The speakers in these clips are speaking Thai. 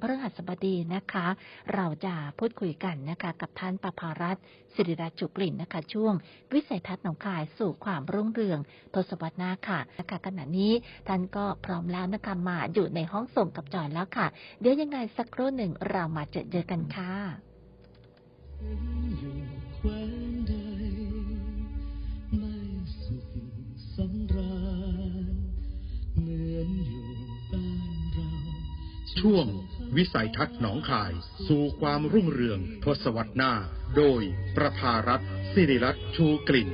พฤหัสบดีนะคะ เราจะพูดคุยกันนะคะ กับท่านประภารัตน์สิริรัตน์จุกลิ่นนะคะ ช่วง วิสัยทัศน์หนองคายสู่ความรุ่งเรืองทศวรรษหน้าค่ะนะคะขณะนี้ท่านก็พร้อมแล้วนะคะมาอยู่ในห้องส่งกับจอยแล้วค่ะ เดี๋ยวยังไงสักครู่หนึ่งเรามาเจอเจอกันค่ะสำราญเหมือนอยู่บ้านเราช่วง วิสัยทัศน์หนองคาย สู่ความรุ่งเรืองทศวรรษหน้า โดยประภารัตน์สิริรัตน์ชูกลิ่น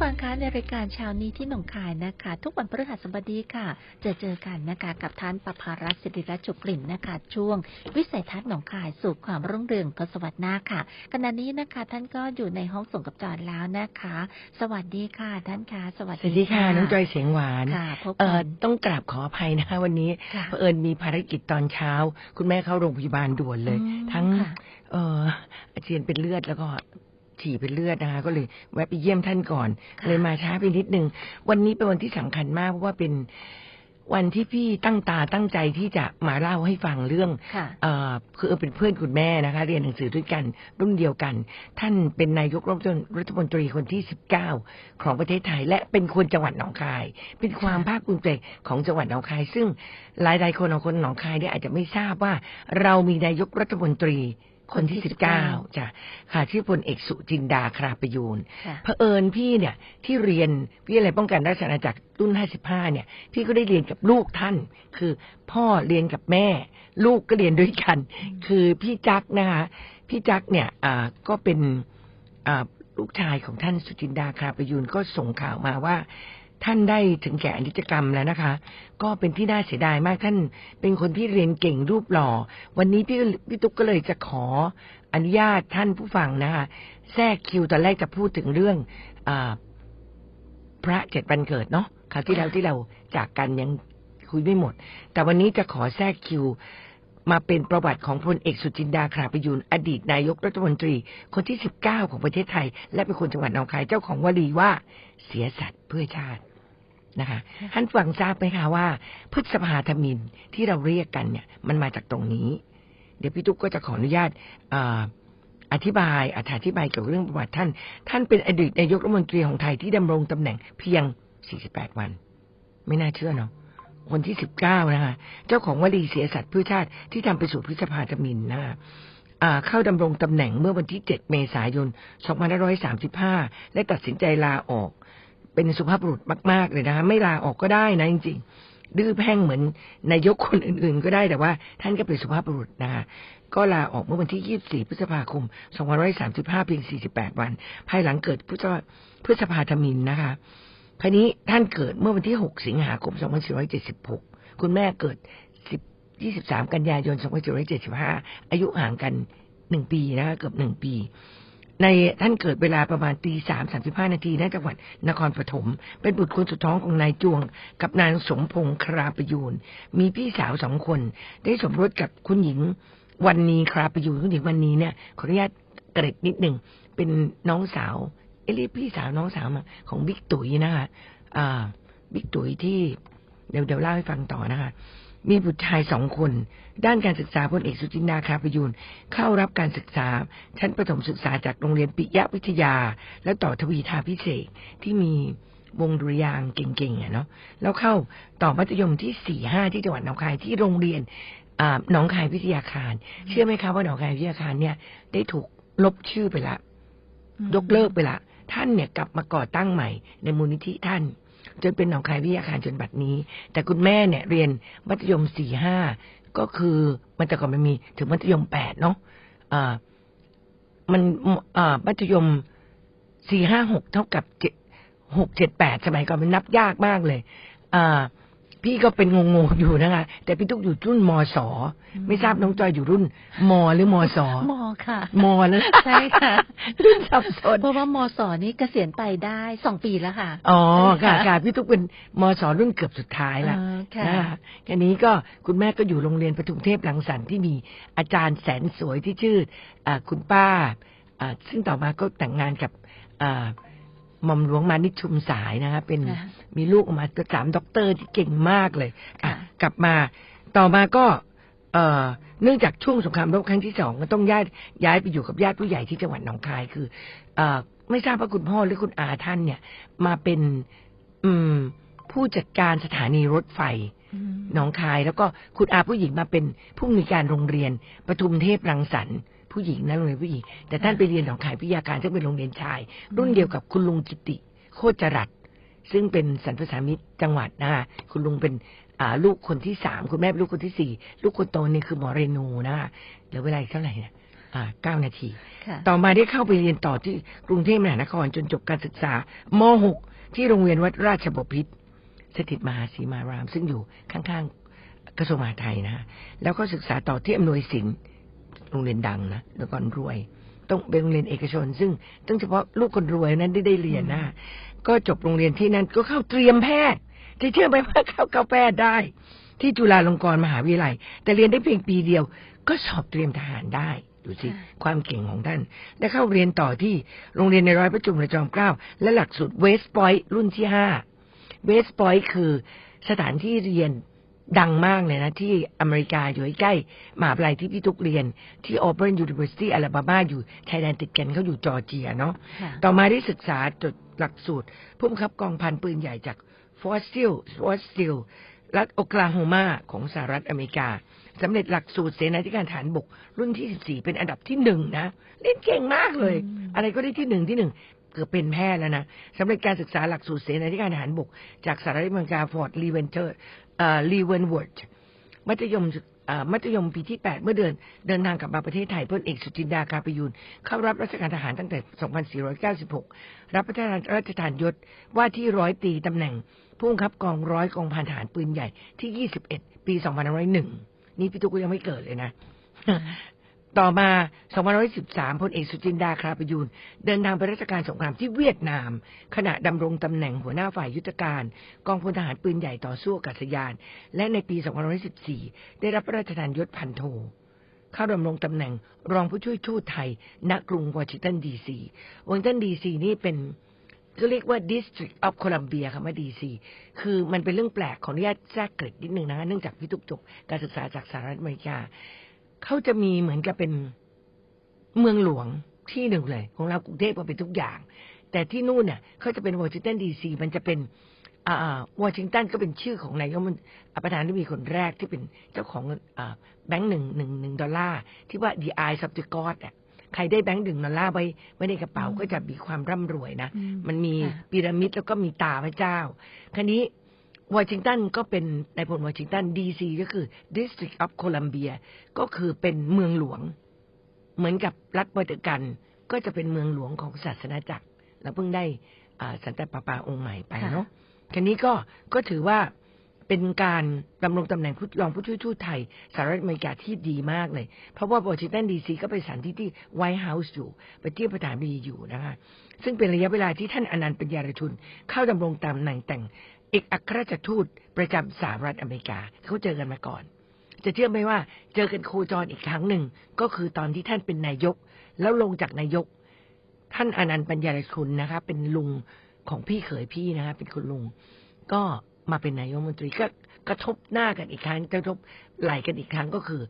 ฟังคะในรายการเช้านี้ที่หนองคายนะคะ ทุกวันพฤหัสบดีค่ะ จะเจอกันนะคะกับท่านประภารัตน์สิริรัตน์จุกลิ่นนะคะ ช่วง วิสัยทัศน์หนองคายสู่ความรุ่งเรืองทศวรรษหน้าค่ะขณะนี้นะคะ ท่านก็อยู่ในห้องส่งกับจอดแล้วนะคะ สวัสดีค่ะท่านคะสวัสสวัสดีค่ะน้องจอยเสียงหวานค่ะพบเอ่กัอนต้องกราบขออภัยนะคะ วันนี้ค่ะเผอิญมีภารกิจตอนเช้า คุณแม่เข้าโรงพยาบาลด่วนเลยอืมทั้งค่ะเอ่ออาเจียนเป็นเลือดแล้วก็ ฉี่เป็นเลือดนะคะ ก็เลยแวะไปเยี่ยมท่านก่อนค่ะเลยมาช้าไปนิดนึง วันนี้เป็นวันที่สำคัญมากเพราะว่าเป็นวันที่พี่ตั้งตาตั้งใจที่จะมาเล่าให้ฟังเรื่องค่ะเอ่อคือเออเป็นเพื่อนคุณแม่นะคะ เรียนหนังสือด้วยกันรุ่นเดียวกัน ท่านเป็นนายกรัฐมนตรีรัฐมนตรีคนที่19ของประเทศไทย และเป็นคนจังหวัดหนองคาย เป็นความค่ะภาคภูมิใจของจังหวัดหนองคาย ซึ่งหลายๆคนของคนหนองคายเนี่ยอาจจะไม่ทราบว่าเรามีนายกรัฐมนตรี คนที่19จ้ะค่ะชื่อพลเอกสุจินดาคราประยูนค่ะเผอิญพี่เนี่ยที่เรียนวิทยาลัยป้องกันราชอาณาจักรรุ่น55เนี่ย พี่ก็ได้เรียนกับลูกท่าน คือพ่อเรียนกับแม่ ลูกก็เรียนด้วยกัน คือพี่จักนะคะพี่จักเนี่ยอ่าก็เป็นอ่าลูกชายของท่านสุจินดาคราประยูนก็ส่งข่าวมาว่า ท่านได้ถึงแก่อนิจกรรมแล้วนะคะ ก็เป็นที่น่าเสียดายมากท่าน เป็นคนที่เรียนเก่งรูปหล่อ วันนี้พี่พี่ตุ๊กก็เลยจะขออนุญาตท่านผู้ฟังนะคะแทรกคิวตอนแรกจะพูดถึงเรื่องอาพระเจ็ดวันเกิดเนาะคราวที่แล้วที่เราจากกันยังคุยไม่หมด แต่วันนี้จะขอแทรกคิวมาเป็นประวัติของพลเอกสุจินดาคราประยูนอดีตนายกรัฐมนตรี คนที่ 19 ของประเทศไทย และเป็นคนจังหวัดหนองคายเจ้าของวลีว่า เสียสัตว์เพื่อชาติ นะคะท่านฟังทราบไหมคะว่าพฤษภาธมินที่เราเรียกกันเนี่ย มันมาจากตรงนี้ เดี๋ยวพี่ตุ๊กก็จะขออนุญาตอ่าอธิบายอธิบายเกี่ยวกับเรื่องประวัติท่าน ท่านเป็นอดีตนายกรัฐมนตรีของไทยที่ดำรงตำแหน่งเพียง 48 วัน ไม่น่าเชื่อเนาะวันที่ 19 นะคะ เจ้าของวลีเสียสัตว์เพื่อชาติที่ทำไปสู่พฤษภาธมินนะคะอ่าเข้าดำรงตำแหน่งเมื่อวันที่ 7 เมษายน 2535 และตัดสินใจลาออก เป็นสุภาพบุรุษมาก ๆ เลยนะคะไม่ลาออกก็ได้นะจริงๆ ดื้อแพ่งเหมือนนายกคนอื่น ๆ ก็ได้แต่ว่า ท่านก็เป็นสุภาพบุรุษนะคะก็ลาออกเมื่อวันที่ 24 พฤษภาคม 2535 เพียง 48 วัน ภายหลังเกิดพฤษภาพฤษภาธมินนะคะภายนี้ท่านเกิดเมื่อวันที่ 6 สิงหาคม 2476 คุณแม่เกิด 10 23 กันยายน 2475 อายุห่างกัน 1 ปีนะคะเกือบ 1 ปี ในท่านเกิดเวลาประมาณตีสามสามสิบห้านาทีณจังหวัดนครปฐม เป็นบุตรคนสุดท้องของนายจวง กับนางสมพงษ์คราประยูน มีพี่สาวสองคน ได้สมรสกับคุณหญิงวันนี้คราประยูนคุณหญิงวันนี้เนี่ยขออนุญาตเกร็ดนิดหนึ่งเป็นน้องสาวเอรีพี่สาวน้องสาวมาของบิ๊กตุ๋ยนะคะบิ๊กตุ๋ยที่เดี๋ยวเดี๋ยวเล่าให้ฟังต่อนะคะ มีบุตรชายสองคน ด้านการศึกษาพลเอกสุจินดาคาประยูนเข้ารับการศึกษา ชั้นประถมศึกษาจากโรงเรียนปิยะวิทยา แล้วต่อทวีทาพิเศษที่มีวงดุริยางเก่งๆอะเนาะแล้วเข้าต่อมัธยมที่สี่ห้าที่จังหวัดหนองคายที่โรงเรียนอ่าหนองคายวิทยาคาร เชื่อไหมคะว่าหนองคายวิทยาคารเนี่ย ได้ถูกลบชื่อไปละยกเลิกไปละท่านเนี่ยกลับมาก่อตั้งใหม่ในมูลนิธิท่าน จนเป็นหนองคายวิทยาคารจนบัดนี้ แต่คุณแม่เนี่ยเรียนมัธยมสี่ห้าก็คือมันแต่ก่อนมันมีถึงมัธยมแปดเนาะอ่ามันอ่ามัธยมสี่ห้าหกเท่ากับเจ็ดหกเจ็ดแปดสมัยก่อนมันนับยากมากเลย อ่า พี่ก็เป็นงงๆอยู่นะคะ แต่พี่ตุ๊กอยู่รุ่นมศ ไม่ทราบน้องจอยอยู่รุ่นมหรือมศมอค่ะ มแล้วใช่ค่ะรุ่นสับสนเพราะว่ามสนี่เกษียณไปได้สองปีแล้วค่ะ อ๋อค่ะใช่ค่ะค่ะพี่ตุ๊กเป็นมศรุ่นเกือบสุดท้ายละอ่าค่ะนะคะทีนี้ก็คุณแม่ก็อยู่โรงเรียนปทุมเทพรังสรรค์ที่มีอาจารย์แสนสวยที่ชื่ออาคุณป้าอ่าซึ่งต่อมาก็แต่งงานกับอ่าหม่อมหลวงมานิชชุมสายนะคะเป็นค่ะมีลูกออกมาสามด็อกเตอร์ที่เก่งมากเลยอะค่ะกลับมาต่อมาก็ เอ่อเนื่องจากช่วงสงครามโลกครั้งที่สองก็ต้องย้ายย้ายไปอยู่กับญาติผู้ใหญ่ที่จังหวัดหนองคายคือเอ่อไม่ทราบว่าคุณพ่อหรือคุณอาท่านเนี่ย มาเป็น อืม ผู้จัดการสถานีรถไฟอืมหนองคาย แล้วก็คุณอาผู้หญิงมาเป็นผู้มีการโรงเรียนปทุมเทพรังสรรค์ผู้หญิงนะโรงเรียนผู้หญิง แต่ท่านไปเรียนหนองคายพิทยาการซึ่งเป็นโรงเรียนชาย รุ่นเดียวกับคุณลุงกิติ โคจรัตน์ซึ่งเป็นสรรพสามิตจังหวัดนะคะคุณลุงเป็นอ่า ลูกคนที่สามคุณแม่เป็นลูกคนที่สี่ลูกคนโตนี่คือหมอเรนูนะคะเหลือเวลาอีกเท่าไหร่นะอ่าเก้านาทีค่ะต่อมาได้เข้าไปเรียนต่อที่กรุงเทพมหานครจนจบการศึกษาม6ที่โรงเรียนวัดราชบพิตรสถิตมหาศรีมาราม ซึ่งอยู่ข้างๆกระทรวงมหาดไทยนะฮะแล้วก็ศึกษาต่อที่อำนวยสินโรงเรียนดังนะแล้วก่อนรวย ต้องเป็นโรงเรียนเอกชน ซึ่งต้องเฉพาะลูกคนรวยนั้นได้ได้เรียนนะฮะก็จบโรงเรียนที่นั่นก็เข้าเตรียมแพทย์ จะเชื่อไหมว่าเข้าเข้าแพทย์ได้ ที่จุฬาลงกรณ์มหาวิทยาลัย แต่เรียนได้เพียงปีเดียว ก็สอบเตรียมทหารได้ดูสิค่ะความเก่งของท่านได้เข้าเรียนต่อที่โรงเรียนในร้อยพระจุลจอมเกล้าและหลักสูตรเวสต์พอยต์รุ่นที่ห้าเวสต์พอยต์คือสถานที่เรียนดังมากเลยนะที่อเมริกาอยู่ใกล้ๆมหาวิทยาลัยที่พี่ทุกเรียน ที่ Auburn University Alabama อยู่ชายแดนติดกันเขาอยู่จอร์เจียเนาะค่ะต่อมาได้ศึกษาจดหลักสูตรผู้บังคับกองพันปืนใหญ่จาก ฟอสซิลฟอสซิลรัฐโอคลาโฮมาของสหรัฐอเมริกาสำเร็จหลักสูตรเสนาธิการฐานบก รุ่นที่ 14 เป็นอันดับที่หนึ่งนะ เล่นเก่งมากเลยอืมอะไรก็ได้ที่หนึ่งที่หนึ่งเกือบเป็นแพทย์แล้วนะสำเร็จการศึกษาหลักสูตรเสนาธิการฐานบก จากสหรัฐอเมริกาฟอร์ดลีเวนเทอร์ลีเวนเวิร์ดมัธยมศึกอ่า มัธยมปีที่ 8 เมื่อเดินเดินทางกลับมาประเทศไทยพลเอกสุจินดาคาประยูนเข้ารับราชการทหารตั้งแต่ 2496 รับพระราชทานราชทานยศว่าที่ร้อยตรีตำแหน่งผู้บังคับกองร้อยกองพันทหารปืนใหญ่ที่ 21 ปี 2501 นี่พี่ตุ๊กยังไม่เกิดเลยนะ ต่อมา 2513 พลเอกสุจินดาคราประยูนเดินทางไปราชการสงครามที่เวียดนาม ขณะดำรงตำแหน่งหัวหน้าฝ่ายยุทธการ กองพลทหารปืนใหญ่ต่อสู้อากาศยาน และในปี 2514 ได้รับพระราชทานยศพันโท เข้าดำรงตำแหน่งรองผู้ช่วยทูตไทย ณ กรุงวอชิงตันดีซี วอชิงตันดีซีนี่เป็นก็เรียกว่า District of Columbia คำว่า DC คือมันเป็นเรื่องแปลกขออนุญาตแทรกเกร็ดนิดนึงนะคะเนื่องจากพี่ตุกจบการศึกษาจากสหรัฐอเมริกา เขาจะมีเหมือนกับเป็นเมืองหลวงที่หนึ่งเลย ของเรากรุงเทพก็เป็นทุกอย่าง แต่ที่นู่นเนี่ยเขาจะเป็นวอชิงตันดีซีมันจะเป็นอ่าวอชิงตันก็เป็นชื่อของนายกรัฐมนตรีประธานาธิบดีคนแรกที่เป็นเจ้าของอ่าแบงค์หนึ่งหนึ่งหนึ่งดอลลาร์ที่ว่า the eyes of the god อะใครได้แบงค์หนึ่งดอลลาร์ไว้ไว้ในกระเป๋าก็จะมีความร่ำรวยนะอืมมันมีค่ะพีระมิดแล้วก็มีตาพระเจ้า คราวนี้ วอชิงตันก็เป็นในพลวอชิงตันดีซีก็คือ District of Columbia ก็คือเป็นเมืองหลวง เหมือนกับรัฐเวอร์กัน ก็จะเป็นเมืองหลวงของศาสนาจักรแล้วเพิ่งได้อ่าสันตะปาปาองค์ใหม่ไปเนาะคราวนี้ก็ก็ถือว่าเป็นการดำรงตำแหน่งผู้รองผู้ช่วยทูตไทยสหรัฐอเมริกาที่ดีมากเลย เพราะว่าวอชิงตันดีซีก็เป็นสถานที่ที่ไวท์เฮาส์อยู่ไปเที่ยวประธานาธิบดีอยู่นะคะซึ่งเป็นระยะเวลาที่ท่านอนันต์ปัญญารชุน เข้าดำรงตำแหน่งแต่ง เอกอัครราชทูตประจำสหรัฐอเมริกาเขาเจอกันมาก่อน จะเชื่อไหมว่าเจอกันโคจรอีกครั้งหนึ่ง ก็คือตอนที่ท่านเป็นนายก แล้วลงจากนายก ท่านอนันต์ปัญญารชุนนะคะ เป็นลุงของพี่เขยพี่นะคะเป็นคุณลุง ก็มาเป็นนายกมนตรีก็กระทบหน้ากันอีกครั้งกระทบไหลกันอีกครั้งก็คือ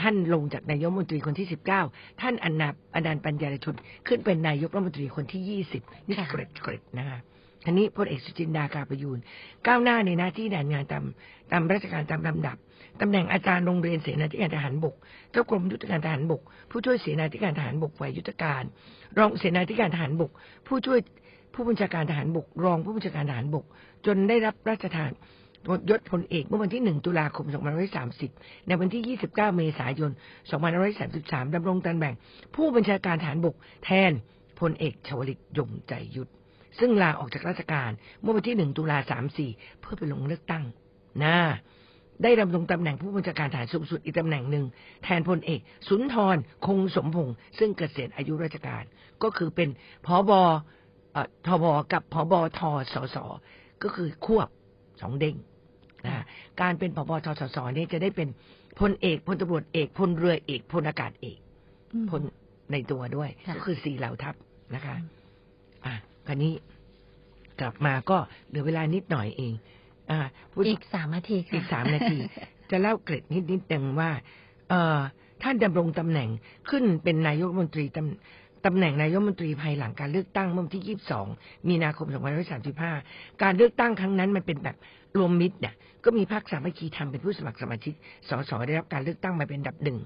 ท่านลงจากนายกมนตรีคนที่สิบเก้าท่านอนันต์อนันต์ปัญญาชุนขึ้นเป็นนายกรัฐมนตรีคนที่ยี่สิบนี่เกร็ดเกร็ดนะคะ ทีนี้พลเอกสุจินดากาประยูนก้าวหน้าในหน้าที่ด่านงานตามตามราชการตามลำดับตำแหน่งอาจารย์โรงเรียนเสนาธิการทหารบก เจ้ากรมยุทธการทหารบก ผู้ช่วยเสนาธิการทหารบกฝ่ายยุทธการ รองเสนาธิการทหารบก ผู้ช่วยผู้บัญชาการทหารบก รองผู้บัญชาการทหารบก จนได้รับราชทานยศพลเอกเมื่อวันที่ 1 ตุลาคม 2530 ในวันที่ 29 เมษายน 2533ดำรงตำแหน่งผู้บัญชาการทหารบกแทนพลเอกชวลิตยงใจยุทธ ซึ่งลาออกจากราชการเมื่อวันที่1ตุลา34เพื่อไปลงเลือกตั้งนะได้ดำรงตำแหน่งผู้บัญชาการฐานสูงสุดอีกตำแหน่งหนึ่ง แทนพลเอก สุนทร คงสมพงษ์ซึ่งเกษียณอายุราชการ ก็คือเป็นพอบเอ่อทบกับพบทสสก็คือควบสองเด้งนะการเป็นพบทสสเนี่ยจะได้เป็นพลเอกพลตำรวจเอกพลเรือเอกพลอากาศเอกอืมพลในตัวด้วยค่ะก็คือสี่เหล่าทัพนะคะอืมอะ คราวนี้กลับมาก็เหลือเวลานิดหน่อยเอง อ่าพูดอีกสามนาทีค่ะอีกสามนาที จะเล่าเกร็ดนิดนิดหนึ่งว่า เอ่อท่านดำรงตำแหน่งขึ้นเป็นนายกรัฐมนตรีตำตำแหน่งนายกรัฐมนตรีภายหลังการเลือกตั้งเมื่อวันที่ 22 มีนาคม 2535 การเลือกตั้งครั้งนั้นมันเป็นแบบรวมมิตรเนี่ยก็มีพรรคสามัคคีธรรมเป็นผู้สมัครสมาชิกสสได้รับการเลือกตั้งมาเป็นอันดับหนึ่ง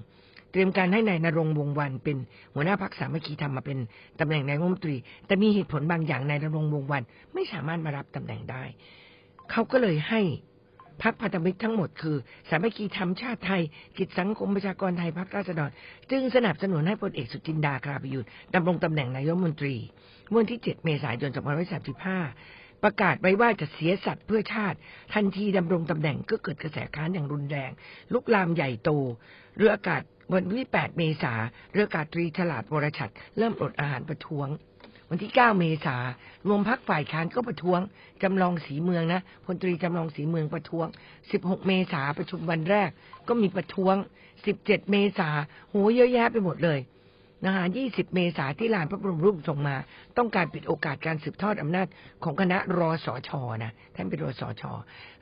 เตรียมการให้นายนรงวงวันเป็นหัวหน้าพรรคสามัคคีธรรมมาเป็นตำแหน่งนายกรัฐมนตรี แต่มีเหตุผลบางอย่างนายนรงวงวันไม่สามารถมารับตำแหน่งได้ เขาก็เลยให้พรรคพันธมิตรทั้งหมดคือ สามัคคีธรรมชาติไทย กิจสังคมประชากรไทยพรรคราษฎร จึงสนับสนุนให้พลเอกสุจินดาคราประยุทธ์ดำรงตำแหน่งนายกรัฐมนตรีเมื่อวันที่ 7 เมษายน 2535 ประกาศไว้ว่าจะเสียสัตว์เพื่อชาติ ทันทีดำรงตำแหน่งก็เกิดกระแสค้านอย่างรุนแรง ลุกลามใหญ่โต เรืออากาศ วันที่ 8 เมษาเรือกาตรีฉลาดวรชัดเริ่มอดอาหารประท้วง วันที่ 9 เมษารวมพักฝ่ายค้านก็ประท้วง จำลองสีเมืองนะพลตรีจำลองสีเมืองประท้วง 16 เมษาประชุมวันแรก ก็มีประท้วง 17 เมษาโหเยอะแยะไปหมดเลยนะคะ20 เมษาที่ลานพระบรมรูปทรงมา ต้องการปิดโอกาสการสืบทอดอำนาจของคณะรอสอชอนะท่านเป็นรอสอชอ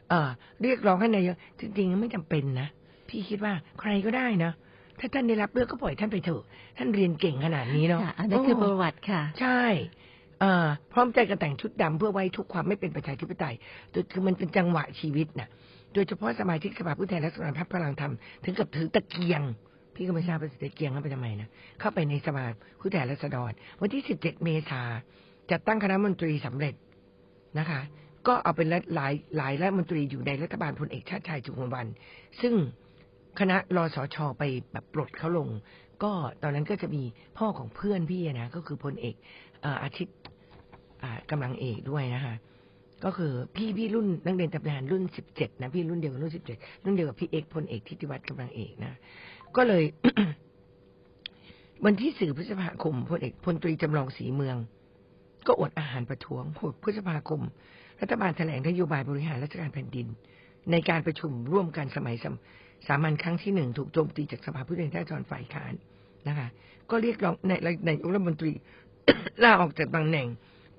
เอ่อเรียกร้องให้นายกจริงๆไม่จำเป็นนะ พี่คิดว่าใครก็ได้นะ ถ้าท่านได้รับเลือกก็ปล่อยท่านไปเถอะ ท่านเรียนเก่งขนาดนี้เนาะค่ะอันนี้คือประวัติค่ะ ใช่เอ่อพร้อมใจกันแต่งชุดดำเพื่อไว้ทุกความไม่เป็นประชาธิปไตยโดยคือมันเป็นจังหวะชีวิตนะโดยเฉพาะสมาชิกสภาผู้แทนราษฎรพรรคพลังธรรมถึงกับถือตะเกียง พี่ก็ไม่ทราบว่าตะเกียงเข้าไปทำไมนะเข้าไปในสภาผู้แทนราษฎรวันที่ 17 เมษาจัดตั้งคณะมนตรีสำเร็จนะคะ ก็เอาเป็นหลายหลายรัฐมนตรีอยู่ในรัฐบาลพลเอกชาติชายจุฬวัน ซึ่ง คณะรอสชไปแบบปลดเขาลง ก็ตอนนั้นก็จะมีพ่อของเพื่อนพี่นะก็คือพลเอกอาทิตย์กำลังเอกด้วยนะคะก็คือพี่พี่รุ่นนักเรียนทำงานรุ่นสิบเจ็ดนะพี่รุ่นเดียวกับรุ่นสิบเจ็ดรุ่นเดียวกับพี่เอกพลเอกทิติวัฒน์กำลังเอกนะก็เลย วันที่สี่อพฤษภาคมพลเอกพลตรีจำลองศรีเมือง ก็อดอาหารประท้วงหกพฤษภาคม รัฐบาลแถลงนโยบายบริหารราชการแผ่นดิน ในการประชุมร่วมกันสมัยสามัญครั้งที่หนึ่งถูกโจมตีจากสภาผู้แทนราษฎรฝ่ายค้านนะคะ ก็เรียกร้องในในรัฐมนตรีลาออกจากตำแหน่ง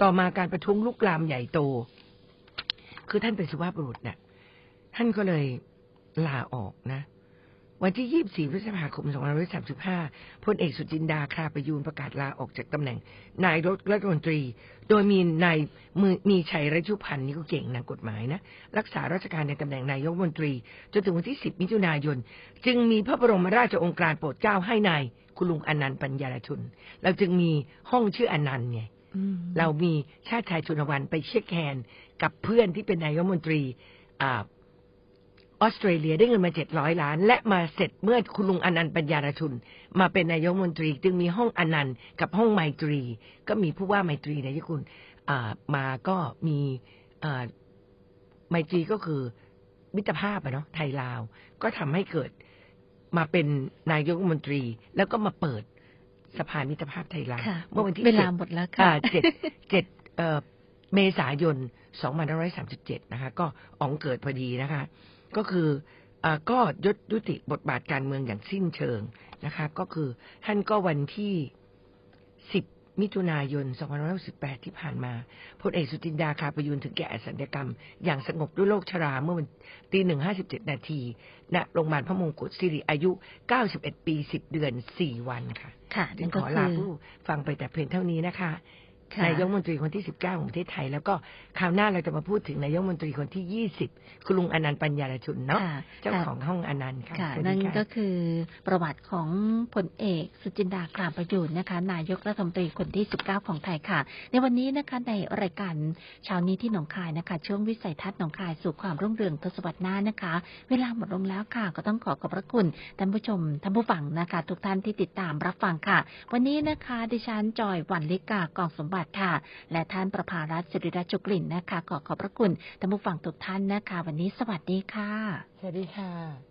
ต่อมาการประท้วงลุกลามใหญ่โต คือท่านเป็นสุภาพบุรุษเนี่ยท่านก็เลยลาออกนะ วันที่ 24 พฤษภาคม 2535 พลเอกสุจินดาคราประยูนประกาศลาออกจากตำแหน่ง นายกรัฐมนตรี โดยมีนายมือมีชัยรัชุพันธ์นี่ก็เก่งนะกฎหมายนะ รักษาราชการในตำแหน่งนายกรัฐมนตรี จนถึงวันที่ 10 มิถุนายน จึงมีพระบรมราชโองการโปรดเกล้าให้นายคุณลุงอนันต์ปัญญารชุน เราจึงมีห้องชื่ออนันต์ไงอืมเรามีชาติชายชุนวันไปเช็คแฮนด์กับเพื่อนที่เป็นนายกรัฐมนตรี อ่าออสเตรเลียได้เงินมาเจ็ดร้อยล้าน และมาเสร็จเมื่อคุณลุงอนันต์ปัญญารชุน มาเป็นนายกรัฐมนตรีจึงมีห้องอนันต์กับห้องไมตรี ก็มีผู้ว่าไมตรีนายกคุณอ่ามาก็มีอ่าไมตรีก็คือมิตรภาพอะเนาะไทยลาว ก็ทำให้เกิดมาเป็นนายกรัฐมนตรี แล้วก็มาเปิดสภามิตรภาพไทยลาวค่ะเมื่อวันที่เวลา7หมดแล้วอ่าค่ะเจ็ดเจ็ดเอ่อเมษายน2537 นะคะ ก็อ๋องเกิดพอดีนะคะ ก็คืออ่าก็ยุยุติบทบาทการเมืองอย่างสิ้นเชิงนะคะ ก็คือท่านก็วันที่ 10 มิถุนายน 2518ที่ผ่านมาพลเอกสุจินดาคาประยุนถึงแก่อสัญญกรรม อย่างสงบด้วยโรคชราเมื่อวันตีหนึ่งห้าสิบเจ็ดนาทีณโรงพยาบาลพระมงกุฎสิริอายุ 91 ปี 10 เดือน 4 วันค่ะค่ะจึนั่งนขก็อคืลาอผู้ฟังไปแต่เพียงเท่านี้นะคะค่ะ นายกรัฐมนตรีคนที่ 19 ของประเทศไทย แล้วก็คราวหน้าเราจะมาพูดถึงนายกรัฐมนตรีคนที่ 20 คุณลุงอนันต์ปัญญารชุนเนาะค่ะเจ้าของห้องอนันต์ค่ะค่ะสวัสดีนั่นค่ะก็คือประวัติของพลเอกสุจินดาคลามประยูนนะคะ นายกรัฐมนตรีคนที่ 19 ของไทยค่ะ ในวันนี้นะคะในรายการเช้านี้ที่หนองคายนะคะ ช่วงวิสัยทัศน์หนองคายสู่ความรุ่งเรืองทศวรรษหน้านะคะ เวลาหมดลงแล้วค่ะ ก็ต้องขอขอบพระคุณท่านผู้ชมท่านผู้ฟังนะคะ ทุกท่านที่ติดตามรับฟังค่ะ วันนี้นะคะ ดิฉันจอยหวันเล็กกากองสมบัติบัติค่ะ และท่านประภารัตสิริรัจุกลิ่นนะคะ ขอขอบพระคุณท่านผู้ฟังทุกท่านนะคะ วันนี้สวัสดีค่ะ สวัสดีค่ะ